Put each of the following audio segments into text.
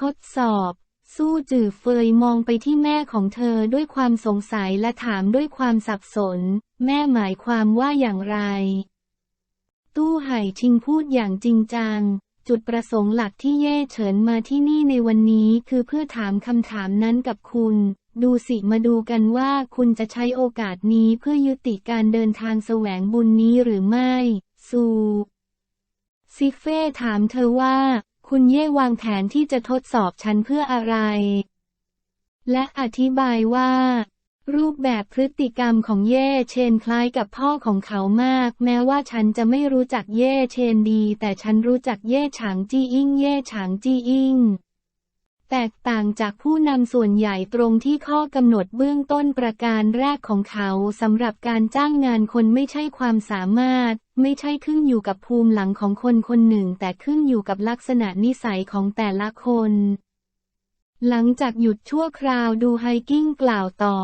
ทดสอบ สู้จื่อเฟยมองไปที่แม่ของเธอด้วยความสงสัยและถามด้วยความสับสน แม่หมายความว่าอย่างไร ตู้ไห่ชิงพูดอย่างจริงจัง จุดประสงค์หลักที่เย่เฉินมาที่นี่ในวันนี้คือเพื่อถามคำถามนั้นกับคุณดูสิมาดูกันว่าคุณจะใช้โอกาสนี้เพื่อยุติการเดินทางแสวงบุญนี้หรือไม่ ซู ซิเฟ่ถามเธอว่า คุณเย่วางแผนที่จะทดสอบฉันเพื่ออะไร และอธิบายว่า รูปแบบพฤติกรรมของเย่เชนคล้ายกับพ่อของเขามาก แม้ว่าฉันจะไม่รู้จักเย่เชนดี แต่ฉันรู้จักเย่ฉางจีอิงเย่ฉางจีอิง แตกต่างจากผู้นำส่วนใหญ่ตรงที่ข้อกำหนดเบื้องต้นประการแรกของเขาสำหรับการจ้างงานคนไม่ใช่ความสามารถ ไม่ใช่ขึ้นอยู่กับภูมิหลังของคนคนหนึ่ง แต่ขึ้นอยู่กับลักษณะนิสัยของแต่ละคน หลังจากหยุดชั่วคราวดูไฮกิ้งกล่าวต่อ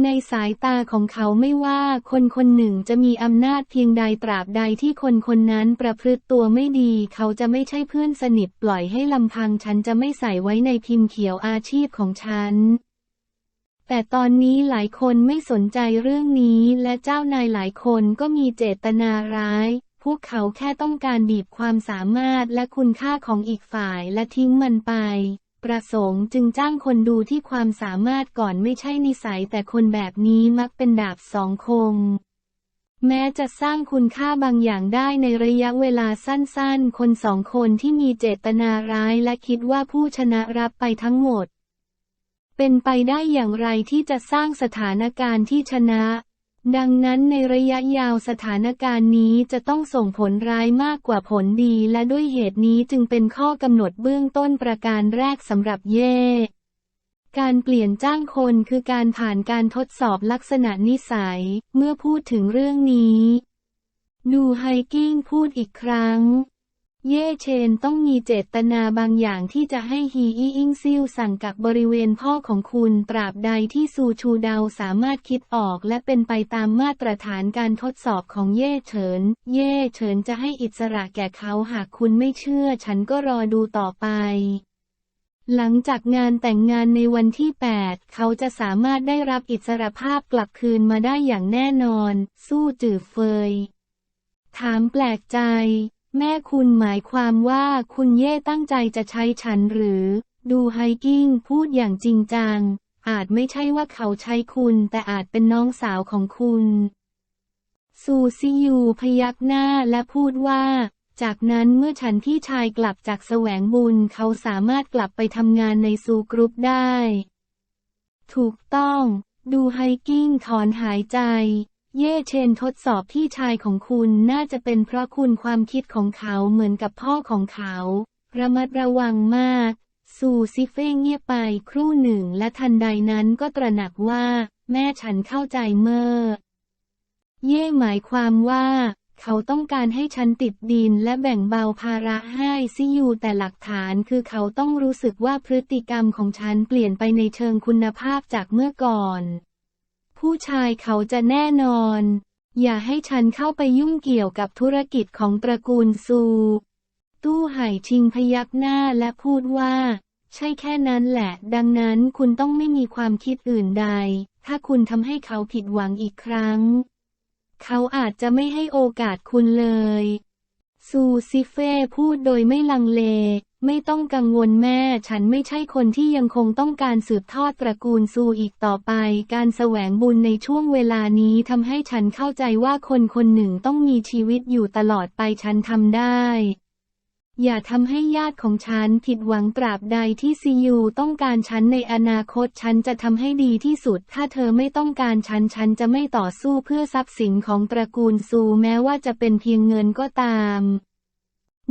ในสายตาของเขาไม่ว่าคนคนหนึ่งจะมีอำนาจเพียงใดตราบใดที่คนคนนั้นประพฤติตัวไม่ดี เขาจะไม่ใช่เพื่อนสนิทปล่อยให้ลำพังฉันจะไม่ใส่ไว้ในพิมพ์เขียวอาชีพของฉัน แต่ตอนนี้หลายคนไม่สนใจเรื่องนี้และเจ้านายหลายคนก็มีเจตนาร้าย พวกเขาแค่ต้องการบีบความสามารถและคุณค่าของอีกฝ่ายและทิ้งมันไป ประสงค์จึงจ้างคนดูที่ความสามารถก่อนไม่ใช่นิสัยแต่คนแบบนี้มักเป็นดาบสองคม แม้จะสร้างคุณค่าบางอย่างได้ในระยะเวลาสั้นๆ คนสองคนที่มีเจตนาร้ายและคิดว่าผู้ชนะรับไปทั้งหมด เป็นไปได้อย่างไรที่จะสร้างสถานการณ์ที่ชนะ ดังนั้นในระยะยาวสถานการณ์นี้จะต้องส่งผลร้ายมากกว่าผลดีและด้วยเหตุนี้จึงเป็นข้อกำหนดเบื้องต้นประการแรกสำหรับเย่การเปลี่ยนจ้างคนคือการผ่านการทดสอบลักษณะนิสัย เมื่อพูดถึงเรื่องนี้ ดูไฮกิ้งพูดอีกครั้ง เย่เชนต้องมีเจตนาบางอย่างที่จะให้ฮีอีอิงซิวสั่งกักบริเวณพ่อของคุณตราบใดที่ซูชูเดาสามารถคิดออกและเป็นไปตามมาตรฐานการทดสอบของเย่เฉิน เย่เฉินจะให้อิสระแก่เขาหากคุณไม่เชื่อฉันก็รอดูต่อไป หลังจากงานแต่งงานในวันที่ 8 เขาจะสามารถได้รับอิสรภาพกลับคืนมาได้อย่างแน่นอน สู้จื่อเฟย ถามแปลกใจ แม่คุณหมายความว่าคุณเย่ตั้งใจจะใช้ฉันหรือ ดูไฮกิ้งพูดอย่างจริงจัง อาจไม่ใช่ว่าเขาใช้คุณแต่อาจเป็นน้องสาวของคุณ ซูซิยูพยักหน้าและพูดว่า จากนั้นเมื่อฉันพี่ชายกลับจากแสวงบุญเขาสามารถกลับไปทำงานในซูกรุ๊ปได้ ถูกต้อง ดูไฮกิ้งถอนหายใจ เย่เชนทดสอบพี่ชายของคุณน่าจะเป็นเพราะคุณความคิดของเขาเหมือนกับพ่อของเขา ระมัดระวังมาก ซูซิเฟ่เงียบไปครู่หนึ่งและทันใดนั้นก็ตระหนักว่า แม่ฉันเข้าใจเมื่อ เย่หมายความว่า เขาต้องการให้ฉันติดดินและแบ่งเบาภาระให้ซิยูแต่หลักฐานคือเขาต้องรู้สึกว่าพฤติกรรมของฉันเปลี่ยนไปในเชิงคุณภาพจากเมื่อก่อน ผู้ชายเขาจะแน่นอน อย่าให้ฉันเข้าไปยุ่งเกี่ยวกับธุรกิจของตระกูลซู ตู้ไห่ชิงพยักหน้าและพูดว่า ใช่แค่นั้นแหละ ดังนั้นคุณต้องไม่มีความคิดอื่นใด ถ้าคุณทำให้เขาผิดหวังอีกครั้ง เขาอาจจะไม่ให้โอกาสคุณเลย ซูซิเฟ่พูดโดยไม่ลังเล ไม่ต้องกังวลแม่ ฉันไม่ใช่คนที่ยังคงต้องการสืบทอดตระกูลซูอีกต่อไป การแสวงบุญในช่วงเวลานี้ทำให้ฉันเข้าใจว่าคนคนหนึ่งต้องมีชีวิตอยู่ตลอดไปฉันทำได้ อย่าทำให้ญาติของฉันผิดหวังตราบใดที่ซียูต้องการฉันในอนาคตฉันจะทำให้ดีที่สุด ถ้าเธอไม่ต้องการฉันฉันจะไม่ต่อสู้เพื่อทรัพย์สินของตระกูลซูแม้ว่าจะเป็นเพียงเงินก็ตาม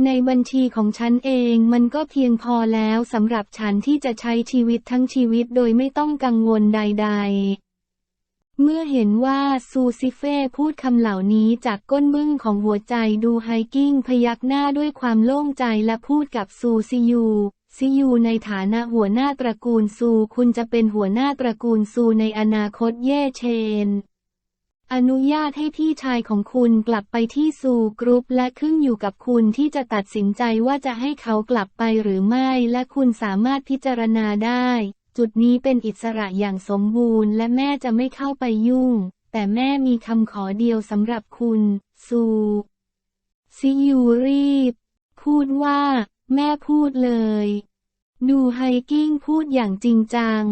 ในบัญชีของฉันเองมันก็เพียงพอแล้วสำหรับฉันที่จะใช้ชีวิตทั้งชีวิตโดยไม่ต้องกังวลใด ๆ เมื่อเห็นว่าซูซิเฟ่พูดคำเหล่านี้จากก้นบึ้งของหัวใจดูไฮกิ้งพยักหน้าด้วยความโล่งใจและพูดกับซูซิยูซิยูในฐานะหัวหน้าตระกูลซูคุณจะเป็นหัวหน้าตระกูลซูในอนาคตเย่เชน อนุญาตให้พี่ชายของคุณกลับไปที่ซูกรุ๊ปและขึ้นอยู่กับคุณที่จะตัดสินใจว่าจะให้เขากลับไปหรือไม่ และคุณสามารถพิจารณาได้ จุดนี้เป็นอิสระอย่างสมบูรณ์ และแม่จะไม่เข้าไปยุ่ง แต่แม่มีคำขอเดียวสำหรับคุณ ซูซิยูรีบ พูดว่า แม่พูดเลย ดูไฮกิ้งพูดอย่างจริงจัง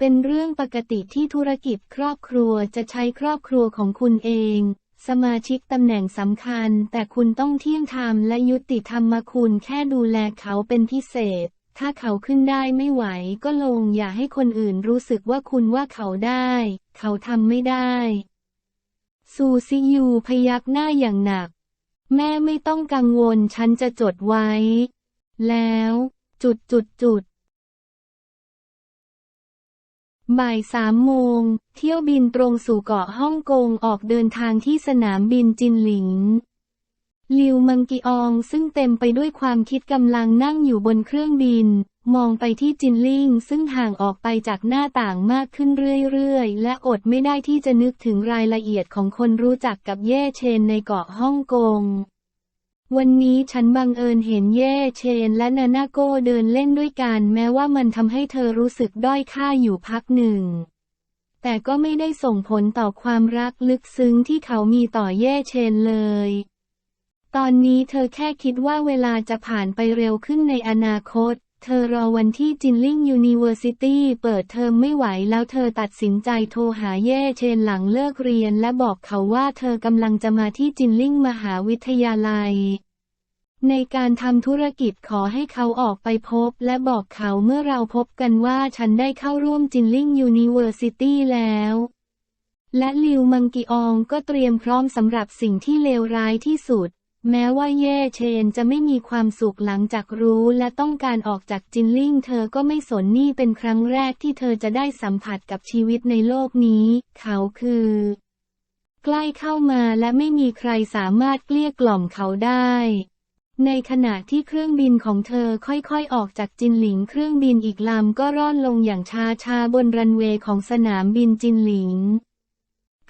เป็นเรื่องปกติที่ธุรกิจครอบครัวจะใช้ครอบครัวของคุณเอง สมาชิกตำแหน่งสำคัญ แต่คุณต้องเที่ยงธรรมและยุติธรรมคุณแค่ดูแลเขาเป็นพิเศษ ถ้าเขาขึ้นได้ไม่ไหวก็ลงอย่าให้คนอื่นรู้สึกว่าคุณว่าเขาได้ เขาทำไม่ได้ ซูซิยูพยักหน้าอย่างหนัก แม่ไม่ต้องกังวลฉันจะจดไว้ แล้ว จุดจุดจุด บ่ายสามโมง เที่ยวบินตรงสู่เกาะฮ่องกงออกเดินทางที่สนามบินจินหลิง ลิวมังกีอองซึ่งเต็มไปด้วยความคิดกำลังนั่งอยู่บนเครื่องบิน มองไปที่จินลิงซึ่งห่างออกไปจากหน้าต่างมากขึ้นเรื่อยๆ และอดไม่ได้ที่จะนึกถึงรายละเอียดของคนรู้จักกับเย่เชนในเกาะฮ่องกง วันนี้ฉันบังเอิญเห็นเย่เชนและนานาโก้เดินเล่นด้วยกันแม้ว่ามันทำให้เธอรู้สึกด้อยค่าอยู่พักหนึ่ง แต่ก็ไม่ได้ส่งผลต่อความรักลึกซึ้งที่เขามีต่อเย่เชนเลย ตอนนี้เธอแค่คิดว่าเวลาจะผ่านไปเร็วขึ้นในอนาคต เธอรอวันที่จินลิงยูนิเวอร์ซิตี้เปิดเทอมไม่ไหวแล้วเธอตัดสินใจโทรหาเย่เชนหลังเลิกเรียนและบอกเขาว่าเธอกำลังจะมาที่จินลิงมหาวิทยาลัย ในการทำธุรกิจขอให้เขาออกไปพบและบอกเขาเมื่อเราพบกันว่าฉันได้เข้าร่วมจินลิงยูนิเวอร์ซิตี้แล้ว และลิวมังกีอองก็เตรียมพร้อมสำหรับสิ่งที่เลวร้ายที่สุด แม้ว่าเย่เชนจะไม่มีความสุขหลังจากรู้และต้องการออกจากจินลิงเธอก็ไม่สนนี่เป็นครั้งแรกที่เธอจะได้สัมผัสกับชีวิตในโลกนี้ เขาคือ ใกล้เข้ามาและไม่มีใครสามารถเกลี้ยกล่อมเขาได้ ในขณะที่เครื่องบินของเธอค่อยๆ ออกจากจินหลิง เครื่องบินอีกลำก็ร่อนลงอย่างช้าๆบนรันเวย์ของสนามบินจินหลิง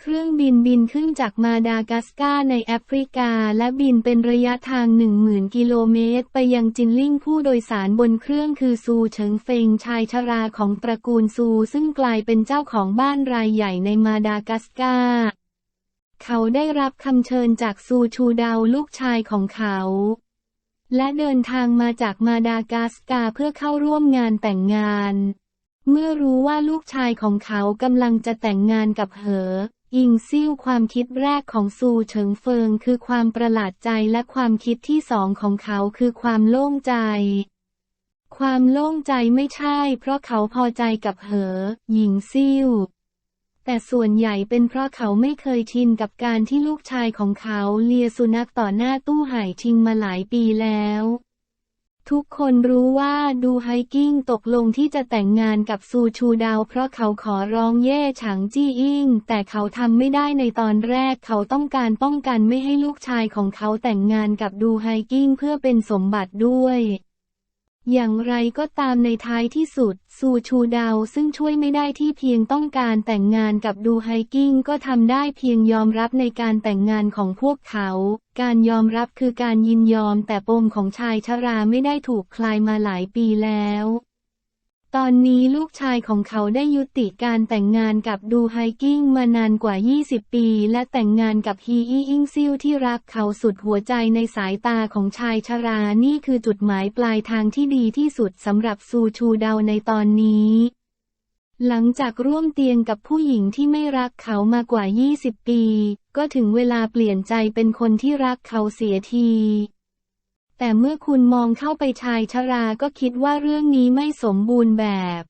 เครื่องบินบินขึ้นจากมาดากัสการ์ในแอฟริกา และบินเป็นระยะทาง 10,000 กิโลเมตร ไปยังจินลิ่งผู้โดยสารบนเครื่องคือซูเฉิงเฟงชายชราของตระกูลซูซึ่งกลายเป็นเจ้าของบ้านรายใหญ่ในมาดากัสการ์เขาได้รับคำเชิญจากซูชูดาวลูกชายของเขา และเดินทางมาจากมาดากัสการ์เพื่อเข้าร่วมงานแต่งงาน เมื่อรู้ว่าลูกชายของเขากำลังจะแต่งงานกับเหอ อิงซิ่วความคิดแรกของซูเฉิงเฟิงคือความประหลาดใจและความคิดที่สองของเขาคือความโล่งใจ ความโล่งใจไม่ใช่ เพราะเขาพอใจกับเหอ หญิงซิ่ว แต่ส่วนใหญ่เป็นเพราะเขาไม่เคยชินกับการที่ลูกชายของเขาเลียสุนัขต่อหน้าตู้หายชิงมาหลายปีแล้ว ทุกคนรู้ว่าดูไฮกิ้งตกลงที่จะแต่งงานกับซูชูดาวเพราะเขาขอร้องเย่ฉางจี้อิง แต่เขาทำไม่ได้ในตอนแรกเขาต้องการป้องกันไม่ให้ลูกชายของเขาแต่งงานกับดูไฮกิ้งเพื่อเป็นสมบัติด้วย อย่างไรก็ตามในท้ายที่สุด ซูชูดาวซึ่งช่วยไม่ได้ที่เพียงต้องการแต่งงานกับดูไฮกิ้งก็ทำได้เพียงยอมรับในการแต่งงานของพวกเขา การยอมรับคือการยินยอมแต่ปมของชายชราไม่ได้ถูกคลายมาหลายปีแล้ว ตอนนี้ลูกชายของเขาได้ยุติการแต่งงานกับดูไฮกิ้งมานานกว่า 20 ปี และแต่งงานกับฮีอีอิงซิ่วที่รักเขาสุดหัวใจในสายตาของชายชรานี่คือจุดหมายปลายทางที่ดีที่สุดสำหรับซูชูเดาในตอนนี้ หลังจากร่วมเตียงกับผู้หญิงที่ไม่รักเขามากว่า 20 ปี ก็ถึงเวลาเปลี่ยนใจเป็นคนที่รักเขาเสียที แต่เมื่อคุณมองเข้าไปชายชราก็คิดว่าเรื่องนี้ไม่สมบูรณ์แบบ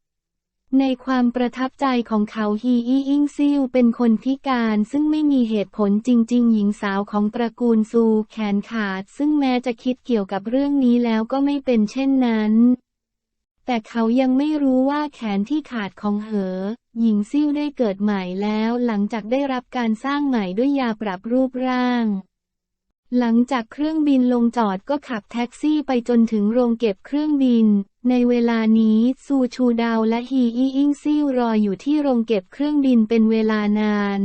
ในความประทับใจของเขาฮีอีอิงซิลเป็นคนพิการซึ่งไม่มีเหตุผลจริง ๆ หญิงสาวของตระกูลซูแขนขาด ซึ่งแม้จะคิดเกี่ยวกับเรื่องนี้แล้วก็ไม่เป็นเช่นนั้น แต่เขายังไม่รู้ว่าแขนที่ขาดของเหอ หญิงซิ่วได้เกิดใหม่แล้วหลังจากได้รับการสร้างใหม่ด้วยยาปรับรูปร่าง หลังจากเครื่องบินลงจอดก็ขับแท็กซี่ไปจนถึงโรงเก็บเครื่องบิน ในเวลานี้ซูชูดาวและฮีอีอิงซิ่วรออยู่ที่โรงเก็บเครื่องบินเป็นเวลานาน